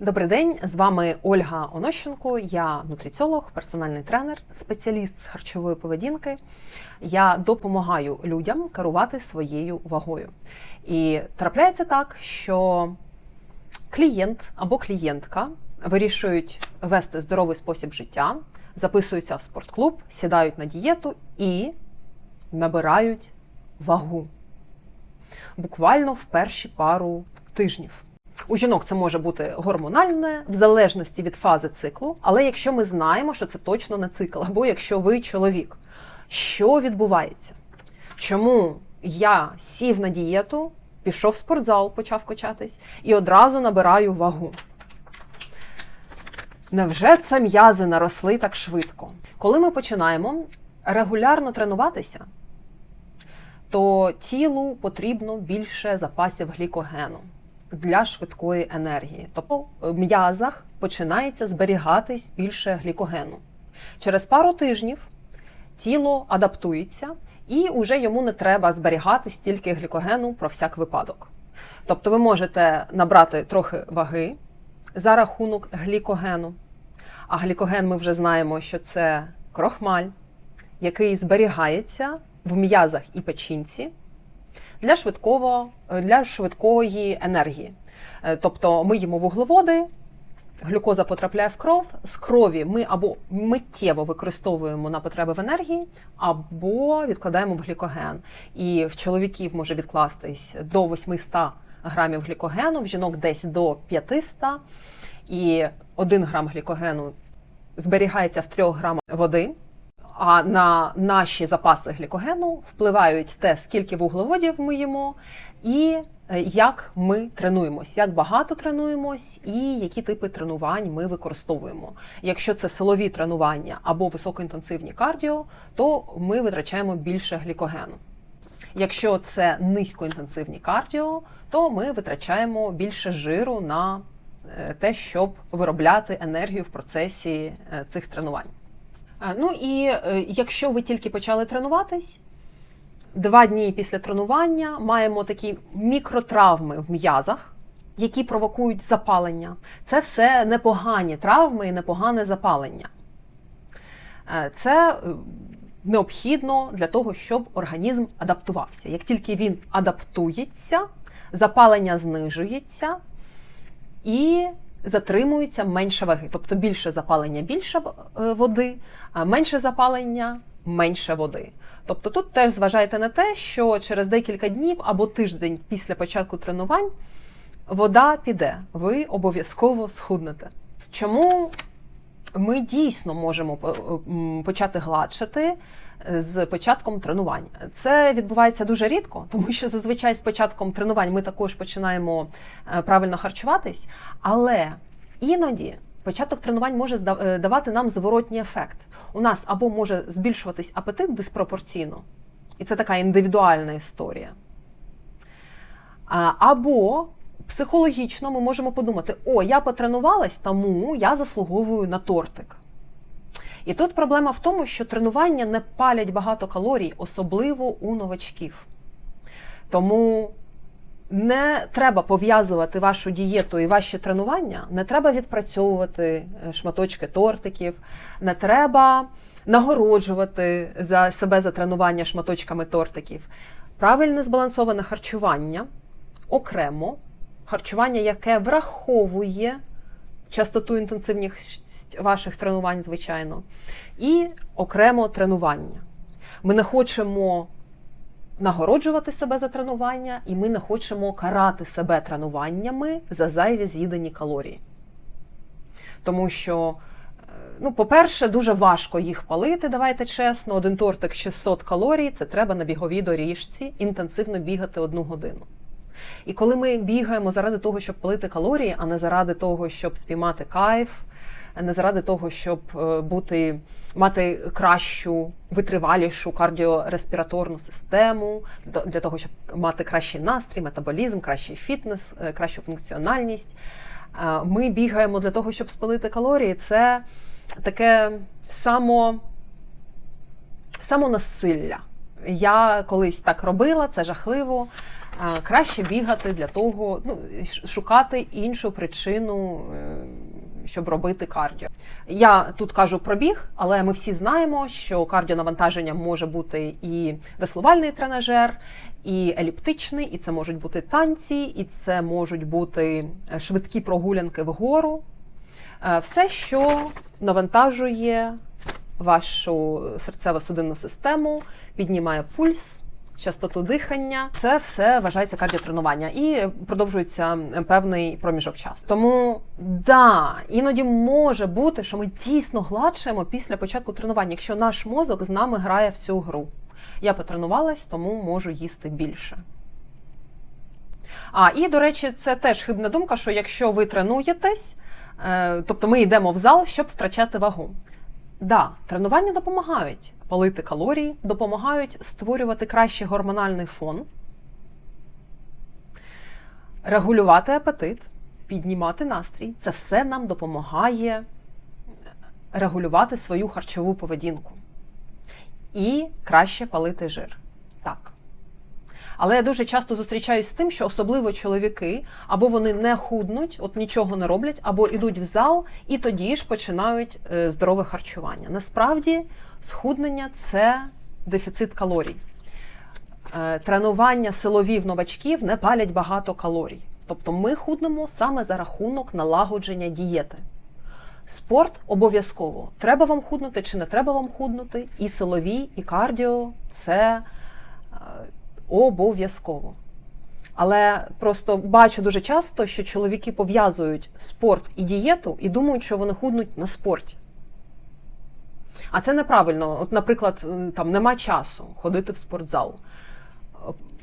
Добрий день, з вами Ольга Онощенко. Я нутриціолог, персональний тренер, спеціаліст з харчової поведінки. Я допомагаю людям керувати своєю вагою. І трапляється так, що клієнт або клієнтка вирішують вести здоровий спосіб життя, записуються в спортклуб, сідають на дієту і набирають вагу. Буквально в перші пару тижнів. У жінок це може бути гормональне, в залежності від фази циклу. Але якщо ми знаємо, що це точно не цикл, або якщо ви чоловік, що відбувається? Чому я сів на дієту, пішов в спортзал, почав качатись, і одразу набираю вагу? Невже це м'язи наросли так швидко? Коли ми починаємо регулярно тренуватися, то тілу потрібно більше запасів глікогену для швидкої енергії. Тобто в м'язах починається зберігатись більше глікогену. Через пару тижнів тіло адаптується і вже йому не треба зберігати стільки глікогену про всяк випадок. Тобто ви можете набрати трохи ваги за рахунок глікогену. А глікоген ми вже знаємо, що це крохмаль, який зберігається в м'язах і печінці для швидкого, для швидкої енергії. Е, Тобто ми їмо вуглеводи, глюкоза потрапляє в кров, з крові ми або миттєво використовуємо на потреби в енергії, або відкладаємо в глікоген. І в чоловіків може відкластись до 800 грамів глікогену, в жінок десь до 500, і 1 грам глікогену зберігається в 3 грамах води. А на наші запаси глікогену впливають те, скільки вуглеводів ми їмо, і е, як ми тренуємось, як багато тренуємось, і які типи тренувань ми використовуємо. Якщо це силові тренування або високоінтенсивні кардіо, то ми витрачаємо більше глікогену. Якщо це низькоінтенсивні кардіо, то ми витрачаємо більше жиру на е, те, щоб виробляти енергію в процесі е, цих тренувань. А, Ну і е, якщо ви тільки почали тренуватись, два дні після тренування маємо такі мікротравми в м'язах, які провокують запалення. Це все непогані травми і непогане запалення. Е, Це е, необхідно для того, щоб організм адаптувався. Як тільки він адаптується, запалення знижується і затримується менше ваги. Тобто більше запалення більше е, води, а менше запалення менше води. Тобто тут теж зважайте на те, що через декілька днів або тиждень після початку тренувань вода піде, ви обов'язково схуднете. Чому ми дійсно можемо е, почати гладшати з початком тренувань? Це відбувається дуже рідко, тому що зазвичай з початком тренувань ми також починаємо е, правильно харчуватись, але іноді. Початок тренувань може е, давати нам зворотній ефект. У нас або може збільшуватись апетит диспропорційно, і це така індивідуальна історія. Або психологічно ми можемо подумати: о, я потренувалась, тому я заслуговую на тортик. І тут проблема в тому, що тренування не палять багато калорій, особливо у новачків. Тому не треба пов'язувати вашу дієту і ваші тренування, не треба відпрацьовувати е, шматочки тортиків, не треба нагороджувати за себе за тренування шматочками тортиків. Правильне збалансоване харчування окремо, харчування, яке враховує частоту інтенсивність ваших тренувань, звичайно, і окремо тренування. Ми не хочемо нагороджувати себе за тренування, і ми не хочемо карати себе тренуваннями за зайві з'їдені калорії. Тому що, е, ну, по-перше, дуже важко їх палити, давайте чесно. Один тортик 600 калорій це треба на біговій доріжці інтенсивно бігати одну годину. І коли ми бігаємо заради того, щоб палити калорії, а не заради того, щоб спіймати кайф, не заради того, щоб е, бути, мати кращу, витривалішу кардіореспіраторну систему, для того, щоб мати кращий настрій, метаболізм, кращий фітнес, е, кращу функціональність. Е, Ми бігаємо для того, щоб спалити калорії. Це таке само, самонасилля. Я колись так робила, це жахливо. Краще бігати для того, ну шукати іншу причину, е, щоб робити кардіо. Я тут кажу про біг, але ми всі знаємо, що кардіонавантаження може бути і веслувальний тренажер, і еліптичний, і це можуть бути танці, і це можуть бути е, швидкі прогулянки вгору. Е, Все, що навантажує вашу серцево-судинну систему, піднімає пульс, частоту дихання. Це все вважається кардіотренування і продовжується певний проміжок часу. Тому да, іноді може бути, що ми дійсно гладшаємо після початку тренування, якщо наш мозок з нами грає в цю гру. Я потренувалась, тому можу їсти більше. А, і, до речі, це теж хибна думка, що якщо ви тренуєтесь, е, тобто ми йдемо в зал, щоб втрачати вагу. Да, тренування допомагають палити калорії, допомагають створювати кращий гормональний фон, регулювати апетит, піднімати настрій. Це все нам допомагає регулювати свою харчову поведінку і краще палити жир. Так. Але я дуже часто зустрічаюсь з тим, що особливо чоловіки або вони не худнуть, от нічого не роблять, або йдуть в зал і тоді ж починають е, здорове харчування. Насправді, схуднення це дефіцит калорій. Е, Тренування силові в новачків не палять багато калорій. Тобто ми худнемо саме за рахунок налагодження дієти. Спорт обов'язково. Треба вам худнути чи не треба вам худнути. І силові, і кардіо це обов'язково. Але просто бачу дуже часто, що чоловіки пов'язують спорт і дієту і думають, що вони худнуть на спорті. А це неправильно. От, наприклад, там нема часу ходити в спортзал.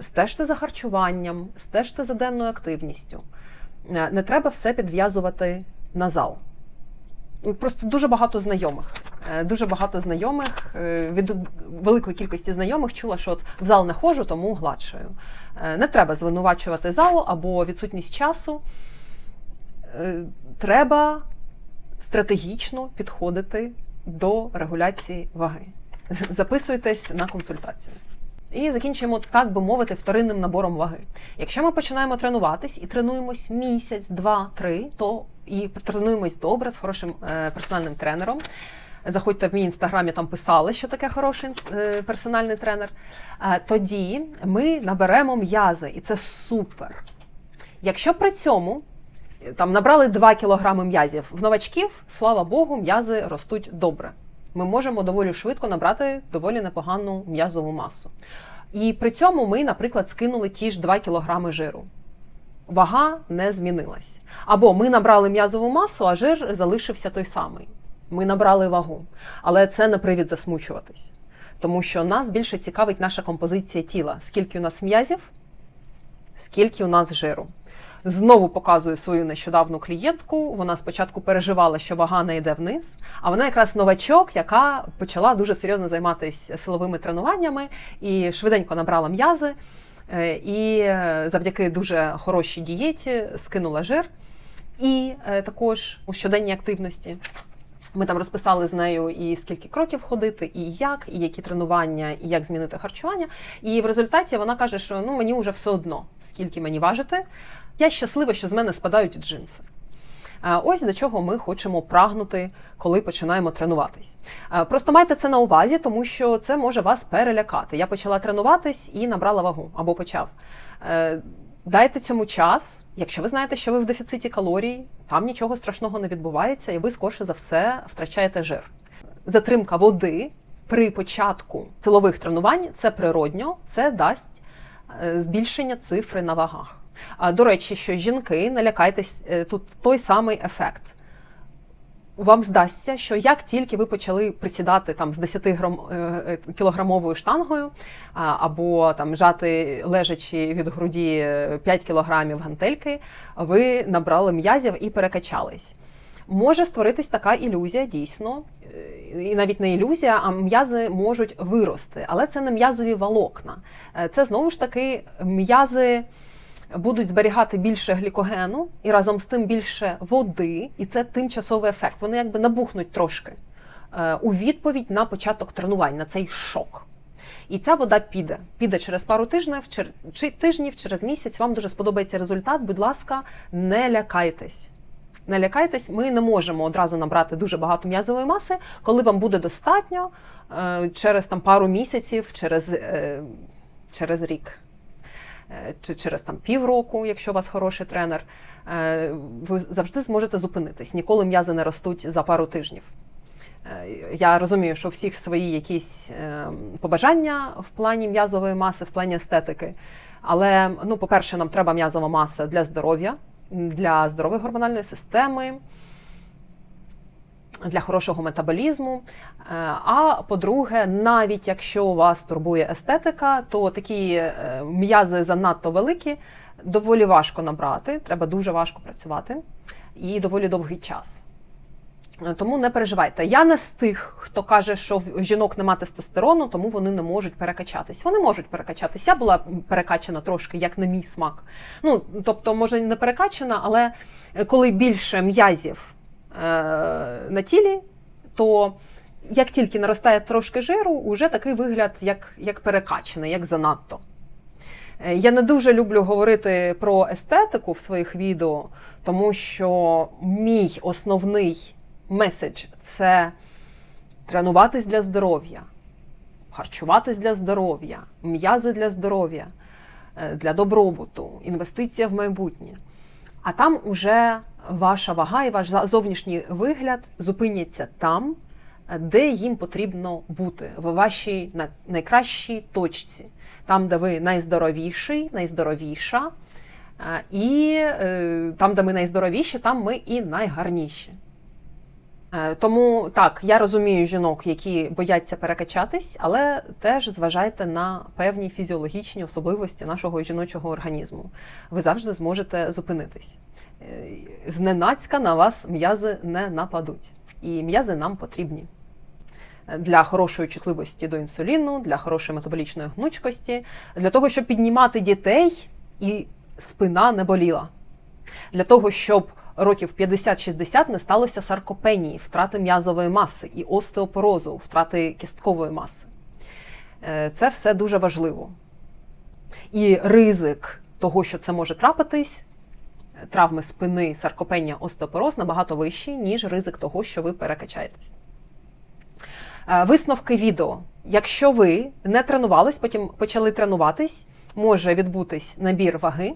Стежте за харчуванням, стежте за денною активністю. Е, Не треба все підв'язувати на зал. Просто дуже багато знайомих. Е, Дуже багато знайомих е, від великої кількості знайомих чула, що от в зал не ходжу, тому гладшаю. Е, Не треба звинувачувати залу або відсутність часу. Треба стратегічно підходити до регуляції ваги. Записуйтесь на консультацію. І закінчуємо, так би мовити, вторинним набором ваги. Якщо ми починаємо тренуватись і тренуємось місяць, два, три, то і тренуємось добре з хорошим е, персональним тренером. Заходьте в мій інстаграм, там писала, що таке хороший е, персональний тренер. Е, тоді ми наберемо м'язи, і це супер. Якщо при цьому там набрали 2 кілограми м'язів в новачків, слава Богу, м'язи ростуть добре. Ми можемо доволі швидко набрати доволі непогану м'язову масу. І при цьому ми, наприклад, скинули ті ж 2 кілограми жиру. Вага не змінилась. Або ми набрали м'язову масу, а жир залишився той самий. Ми набрали вагу. Але це не привід засмучуватись. Тому що нас більше цікавить наша композиція тіла. Скільки у нас м'язів, скільки у нас жиру. Знову показую свою нещодавну клієнтку. Вона спочатку переживала, що вага не йде вниз, а вона якраз новачок, яка почала дуже серйозно займатися силовими тренуваннями і швиденько набрала м'язи. Е, І е, завдяки дуже хорошій дієті скинула жир. І е, також у щоденній активності ми там розписали з нею і скільки кроків ходити, і як, і які тренування, і як змінити харчування. І в результаті вона каже, що ну мені вже все одно, скільки мені важити. Я щаслива, що з мене спадають джинси. Ось до чого ми хочемо прагнути, коли починаємо тренуватись. Просто майте це на увазі, тому що це може вас перелякати. Я почала тренуватись і набрала вагу або почав. Е, Дайте цьому час, якщо ви знаєте, що ви в дефіциті калорій, там нічого страшного не відбувається, і ви скорше за все втрачаєте жир. Затримка води при початку силових тренувань це природньо, це дасть е, збільшення цифри на вагах. До речі, що жінки, не лякайтесь, е, тут той самий ефект. Вам здасться, що як тільки ви почали присідати там з 10 грам, е, е, кілограмовою штангою, або там жати лежачи від груді е, 5 кілограмів гантельки, ви набрали м'язів і перекачались. Може створитись така ілюзія, дійсно, і навіть не ілюзія, а м'язи можуть вирости, але це не м'язові волокна. Це знову ж таки м'язи будуть зберігати більше глікогену і разом з тим більше води, і це тимчасовий ефект. Вони якби набухнуть трошки е, у відповідь на початок тренувань, на цей шок. І ця вода піде. Піде через пару тижнів, чи тижнів, через місяць. Вам дуже сподобається результат. Будь ласка, не лякайтесь. Не лякайтесь, ми не можемо одразу набрати дуже багато м'язової маси, коли вам буде достатньо е, через там пару місяців, через, е, через рік. Е, Чи через там півроку, якщо у вас хороший тренер, е, ви завжди зможете зупинитись. Ніколи м'язи не ростуть за пару тижнів. Е, Я розумію, що у всіх свої якісь побажання в плані м'язової маси, в плані естетики. Але, ну, по-перше, нам треба м'язова маса для здоров'я, для здорової гормональної системи, для хорошого метаболізму. Е, А по-друге, навіть якщо вас турбує естетика, то такі е, м'язи занадто великі, доволі важко набрати, треба дуже важко працювати і доволі довгий час. Е, Тому не переживайте. Я не з тих, хто каже, що в жінок нема тестостерону, тому вони не можуть перекачатись. Вони можуть перекачатись. Я була перекачана трошки, як на мій смак. Ну, тобто, може, не перекачана, але коли більше м'язів на тілі, то як тільки наростає трошки жиру, уже такий вигляд, як, як перекачаний, як занадто. Е, Я не дуже люблю говорити про естетику в своїх відео, тому що мій основний меседж це тренуватись для здоров'я, харчуватись для здоров'я, м'язи для здоров'я, е, для добробуту, інвестиція в майбутнє. А там уже ваша вага і ваш зовнішній вигляд зупиняться там, де їм потрібно бути, в вашій на- найкращій точці, там, де ви найздоровіший, найздоровіша, е, і е, там, де ми найздоровіші, там ми і найгарніші. Е, Тому так, я розумію жінок, які бояться перекачатись, але теж зважайте на певні фізіологічні особливості нашого жіночого організму. Ви завжди зможете зупинитись. Е, Зненацька на вас м'язи не нападуть, і м'язи нам потрібні для хорошої чутливості до інсуліну, для хорошої метаболічної гнучкості, для того, щоб піднімати дітей і спина не боліла для того, щоб років 50-60 не сталося саркопенії, втрати м'язової маси і остеопорозу, втрати кісткової маси. Е, Це все дуже важливо. І ризик того, що це може трапитись, травми спини, саркопенія, остеопороз набагато вищий, ніж ризик того, що ви перекачаєтесь. Е, Висновки відео. Якщо ви не тренувались, потім почали тренуватись, може відбутись набір ваги.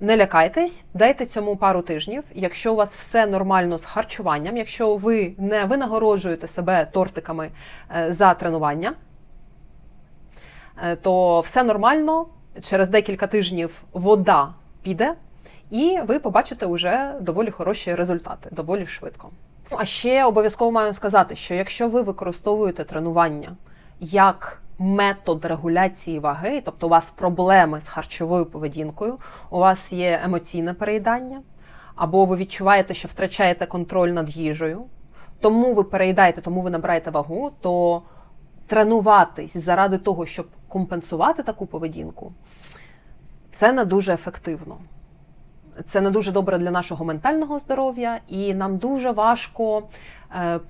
Не лякайтесь, дайте цьому пару тижнів. Якщо у вас все нормально з харчуванням, якщо ви не винагороджуєте себе тортиками е, за тренування, е, то все нормально. Через декілька тижнів вода піде, і ви побачите вже доволі хороші результати, доволі швидко. А ще обов'язково маю сказати, що якщо ви використовуєте тренування як метод регуляції ваги, тобто у вас проблеми з харчовою поведінкою, у вас є емоційне переїдання, або ви відчуваєте, що втрачаєте контроль над їжею, тому ви переїдаєте, тому ви набираєте вагу, то тренуватись заради того, щоб компенсувати таку поведінку, це не дуже ефективно. Це не дуже добре для нашого ментального здоров'я, і нам дуже важко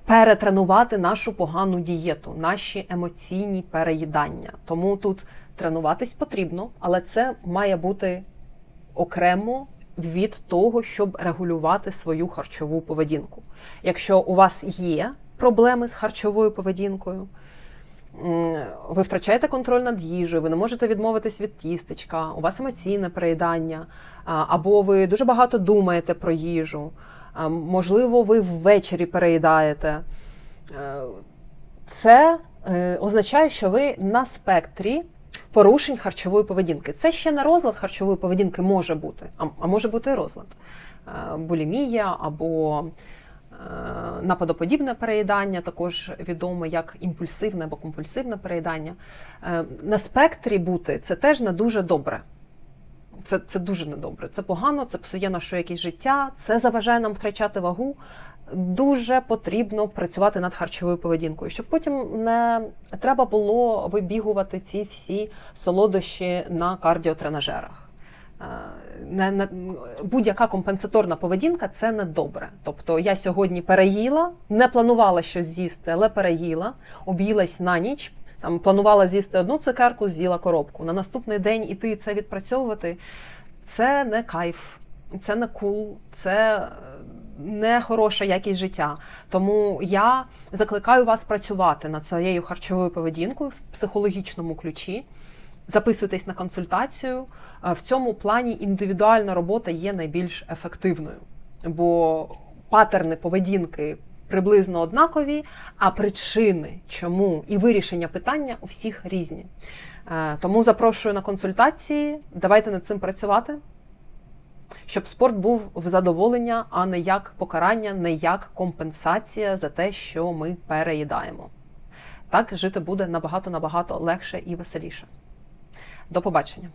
перетренувати нашу погану дієту, наші емоційні переїдання. Тому тут тренуватись потрібно, але це має бути окремо від того, щоб регулювати свою харчову поведінку. Якщо у вас є проблеми з харчовою поведінкою, ви втрачаєте контроль над їжею, ви не можете відмовитись від тістечка, у вас емоційне переїдання, або ви дуже багато думаєте про їжу, можливо, ви ввечері переїдаєте. Е, Це е, означає, що ви на спектрі порушень харчової поведінки. Це ще не розлад харчової поведінки може бути, а, а може бути і розлад. Е, Булімія або нападоподібне переїдання, також відоме як імпульсивне або компульсивне переїдання. На спектрі бути це теж не дуже добре. Це, це дуже недобре. Це погано, це псує наше якесь життя, це заважає нам втрачати вагу. Дуже потрібно працювати над харчовою поведінкою, щоб потім не треба було вибігувати ці всі солодощі на кардіотренажерах. Е, Не, не, будь-яка компенсаторна поведінка це не добре. Тобто я сьогодні переїла, не планувала щось з'їсти, але переїла, об'їлась на ніч, там планувала з'їсти одну цукерку, з'їла коробку. На наступний день іти це відпрацьовувати це не кайф, це не кул, це не хороша якість життя. Тому я закликаю вас працювати над своєю харчовою поведінкою в психологічному ключі. Записуйтесь на консультацію. Е, В цьому плані індивідуальна робота є найбільш ефективною, бо патерни поведінки приблизно однакові, а причини, чому і вирішення питання у всіх різні. Е, Тому запрошую на консультації. Давайте над цим працювати, щоб спорт був в задоволення, а не як покарання, не як компенсація за те, що ми переїдаємо. Так жити буде набагато набагато легше і веселіше. До побачення.